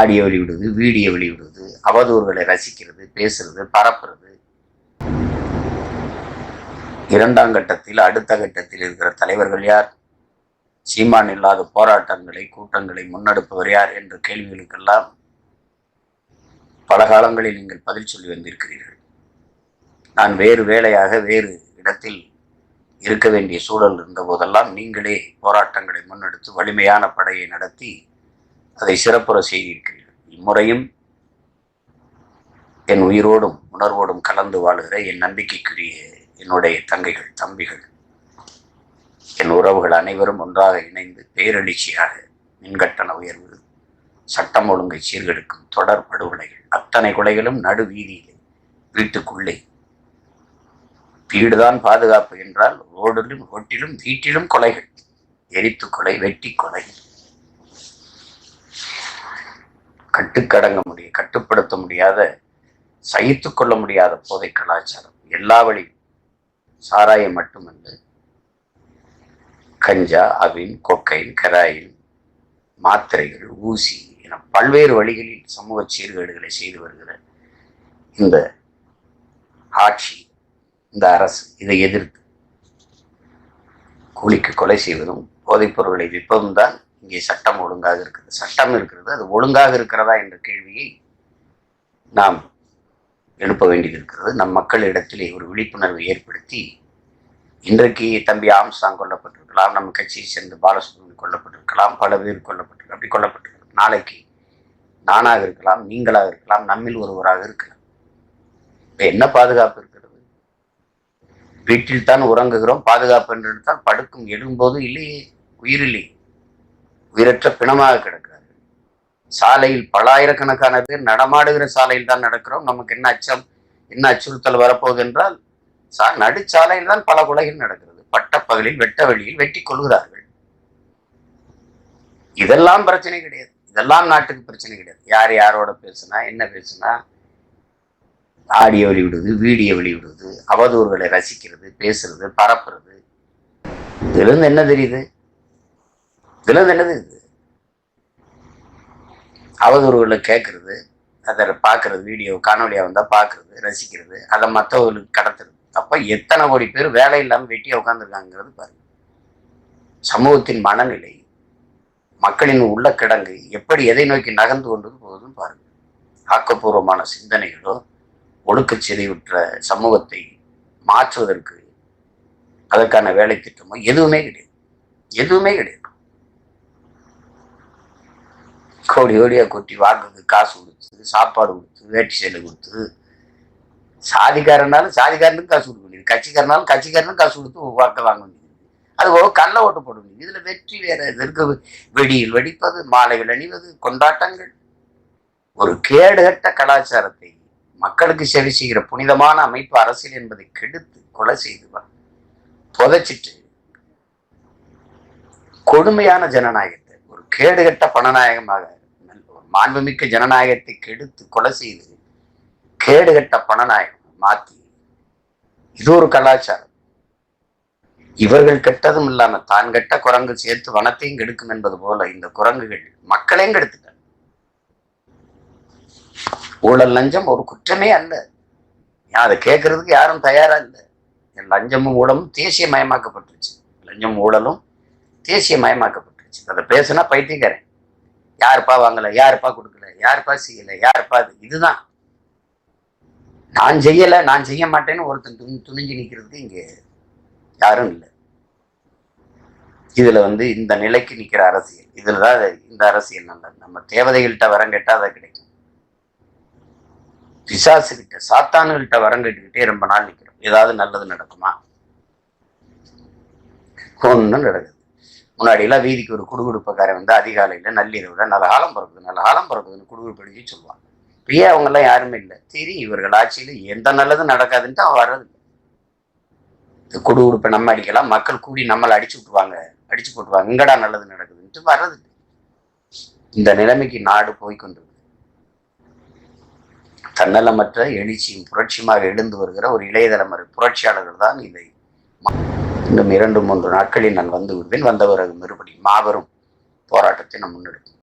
Audio வெளியிடுவது video வெளியிடுவது அவதூறுகளை ரசிக்கிறது பேசுறது பரப்புறது. இரண்டாம் கட்டத்தில் அடுத்த கட்டத்தில் இருக்கிற தலைவர்கள் யார்? சீமான் இல்லாத போராட்டங்களை கூட்டங்களை முன்னெடுப்பவர் யார் என்ற கேள்விகளுக்கெல்லாம் பல காலங்களில் நீங்கள் பதில் சொல்லி வந்திருக்கிறீர்கள். நான் வேறு வேலையாக வேறு இடத்தில் இருக்க வேண்டிய சூழல் இருந்த போதெல்லாம் நீங்களே போராட்டங்களை முன்னெடுத்து வலிமையான படையை நடத்தி அதை சிறப்புற செய்திருக்கிறீர்கள் இம்முறையும் என் உயிரோடும் உணர்வோடும் கலந்து வாழுகிற என் நம்பிக்கைக்குரிய என்னுடைய தங்கைகள் தம்பிகள் என் உறவுகள் அனைவரும் ஒன்றாக இணைந்து பேரெழுச்சியாக மின்கட்டண உயர்வு சட்டம் ஒழுங்கை சீர்கெடுக்கும் தொடர் படுகொலைகள் அத்தனை கொலைகளும் நடு வீதியிலே வீட்டுக்குள்ளே. வீடுதான் பாதுகாப்பு என்றால் ரோடிலும் ரோட்டிலும் வீட்டிலும் கொலைகள். எரித்து கொலை வெட்டி கொலை. கட்டுக்கடங்க முடிய கட்டுப்படுத்த முடியாத சகித்து கொள்ள முடியாத போதை கலாச்சாரம். எல்லா வழி சாராயம் மட்டுமல்ல கஞ்சா அவின் கொக்கைன் கராயின் மாத்திரைகள் ஊசி என பல்வேறு வழிகளில் சமூக சீர்கேடுகளை செய்து வருகிற இந்த ஆட்சி இந்த அரசு இதை எதிர்த்து கூலிக்கு கொலை செய்வதும் போதைப் பொருட்களை விற்பதும் தான் இங்கே சட்டம் ஒழுங்காக இருக்கிறது. சட்டம் இருக்கிறது அது ஒழுங்காக இருக்கிறதா என்ற கேள்வியை நாம் எழுப்ப வேண்டியிருக்கிறது. நம் மக்களிடத்திலே ஒரு விழிப்புணர்வை ஏற்படுத்தி இன்றைக்கு தம்பி ஆம்சாங் கொல்லப்பட்டிருக்கலாம் நம்ம கட்சியை சேர்ந்து பாலசுப்ரமணியம் கொல்லப்பட்டிருக்கலாம் பல பேர் கொல்லப்பட்டிருக்கலாம் அப்படி கொல்லப்பட்டிருக்கலாம். நாளைக்கு நானாக இருக்கலாம் நீங்களாக இருக்கலாம் நம்மில் ஒருவராக இருக்கலாம். இப்போ என்ன பாதுகாப்பு இருக்கிறது? வீட்டில் தான் உறங்குகிறோம் பாதுகாப்பு என்று எடுத்தால் படுக்கும் எழும்போது இல்லையே உயிரில்லை உயிரற்ற பிணமாக கிடக்கிறார்கள் சாலையில் பலாயிரக்கணக்கான பேர் நடமாடுகிற சாலையில் தான் நடக்கிறோம். நமக்கு என்ன அச்சம்? என்ன அச்சுறுத்தல் வரப்போகுது என்றால் சா நடுச்சாலையில் தான் பல கொலைகள் நடக்கிறது. பட்டப்பகலில் வெட்ட வெளியில் வெட்டி கொள்கிறார்கள் இதெல்லாம் பிரச்சனை கிடையாது. இதெல்லாம் நாட்டுக்கு பிரச்சனை கிடையாது. யார் யாரோட பேசுனா என்ன பேசுனா ஆடியோ வெளியிடுவது வீடியோ வெளியிடுவது அவதூறுகளை ரசிக்கிறது பேசுறது பரப்புறது. இதுல இருந்து என்ன தெரியுது? இதுல இருந்து இது? அவதூறுகளை கேட்கறது அதை பார்க்கறது வீடியோ காணொலியாக வந்தால் பார்க்கறது ரசிக்கிறது அதை மற்றவர்களுக்கு கடத்துறது. அப்போ எத்தனை கோடி பேர் வேலை இல்லாமல் வெட்டியாக உட்காந்துருக்காங்கிறது பாருங்க. சமூகத்தின் மனநிலை மக்களின் உள்ள கிடங்கு எப்படி எதை நோக்கி நகர்ந்து கொண்டது போகுதும் பாருங்க. ஆக்கப்பூர்வமான சிந்தனைகளோ ஒழுக்க சிதைவுற்ற சமூகத்தை மாற்றுவதற்கு அதற்கான வேலை திட்டமோ எதுவுமே கிடையாது. எதுவுமே கிடையாது. கோடி கோடியாக கொட்டி வாக்குக்கு காசு கொடுத்து சாப்பாடு கொடுத்து வேட்டி சேலை கொடுத்து. சாதிக்காரனாலும் சாதிக்காரனுக்கு காசு கொடுக்க வேண்டியது. கட்சிக்காரனாலும் கட்சிக்காரனுக்கு காசு கொடுத்து வாக்க வாங்க வேண்டியது. அது போக கள்ள ஓட்டு போட வேண்டியது. இதில் வெற்றி வேற இது வெடியில் வெடிப்பது மாலைகள் அணிவது கொண்டாட்டங்கள். ஒரு கேடுகட்ட கலாச்சாரத்தை மக்களுக்கு செவி செய்கிற புனிதமான அமைப்பு அரசியல் என்பதை கெடுத்து கொலை செய்து புதைச்சிட்டு கொடுமையான ஜனநாயகத்தை ஒரு கேடுகட்ட பணநாயகமாக மாண்புமிக்க ஜனநாயகத்தை கெடுத்து கொலை செய்து கேடுகட்ட பணநாயகம் மாத்தி. இது ஒரு கலாச்சாரம். இவர்கள் கெட்டதும் இல்லாம தான் கெட்ட குரங்கு சேர்த்து வனத்தையும் கெடுக்கும் என்பது போல இந்த குரங்குகள் மக்களையும் கெடுத்துட்டாங்க ஊழல் லஞ்சம் ஒரு குற்றமே அல்ல. அதை கேட்கறதுக்கு யாரும் தயாரா இல்லை. லஞ்சமும் ஊழலும் தேசிய மயமாக்கப்பட்டுருச்சு லஞ்சம் ஊழலும் தேசிய மயமாக்கப்பட்டுருச்சு அதை பேசுனா பைத்தியக்காரன். யாருப்பா வாங்கல யாருப்பா கொடுக்கல யாருப்பா செய்யல யாருப்பா அது? இதுதான். நான் செய்யல நான் செய்ய மாட்டேன்னு ஒருத்தன் துணி துணிஞ்சு நிற்கிறதுக்கு இங்க யாரும் இல்லை. இதுல வந்து இந்த நிலைக்கு நிக்கிற அரசியல். இதுலதான் இந்த அரசியல் நல்லது நம்ம தேவதைகள்கிட்ட வரம் கேட்டா அதை கிடைக்கும். பிசாசுகிட்ட சாத்தானுகிட்ட வரம் கேட்டுக்கிட்டே ரொம்ப நாள் நிக்கிறோம். ஏதாவது நல்லது நடக்குமா? ஒன்றும் நடக்குது. முன்னாடி எல்லாம் வீதிக்கு ஒரு குடுகுடுப்பக்காரன் வந்து அதிகாலையில நள்ளிரவில் நல்ல ஆலம் பிறக்குது நல்ல ஆலம் பிறக்குதுன்னு குடுகுடுப்பு எழுதி சொல்லுவான் இப்பயே அவங்கெல்லாம் யாருமே இல்லை. சரி இவர்கள் ஆட்சியில எந்த நல்லதும் நடக்காதுன்ட்டு அவன் வர்றது இந்த குடுகுடுப்பை நம்ம அடிக்கலாம் மக்கள் கூடி நம்மளை அடிச்சு விட்டுருவாங்க அடிச்சு போட்டுவாங்க எங்கடா நல்லது நடக்குதுன்ட்டு வர்றது இந்த நிலைமைக்கு நாடு போய்கொண்டிருக்கு தன்னலமற்ற எழுச்சியும் புரட்சியுமாக எழுந்து வருகிற ஒரு இளைய தலைமுறை புரட்சியாளர்கள் தான் இதை இன்னும் இரண்டு மூன்று நாட்களில் நான் வந்து விடுவேன். வந்த பிறகு மறுபடியும் மாபெரும் போராட்டத்தை நான் முன்னெடுப்பேன்.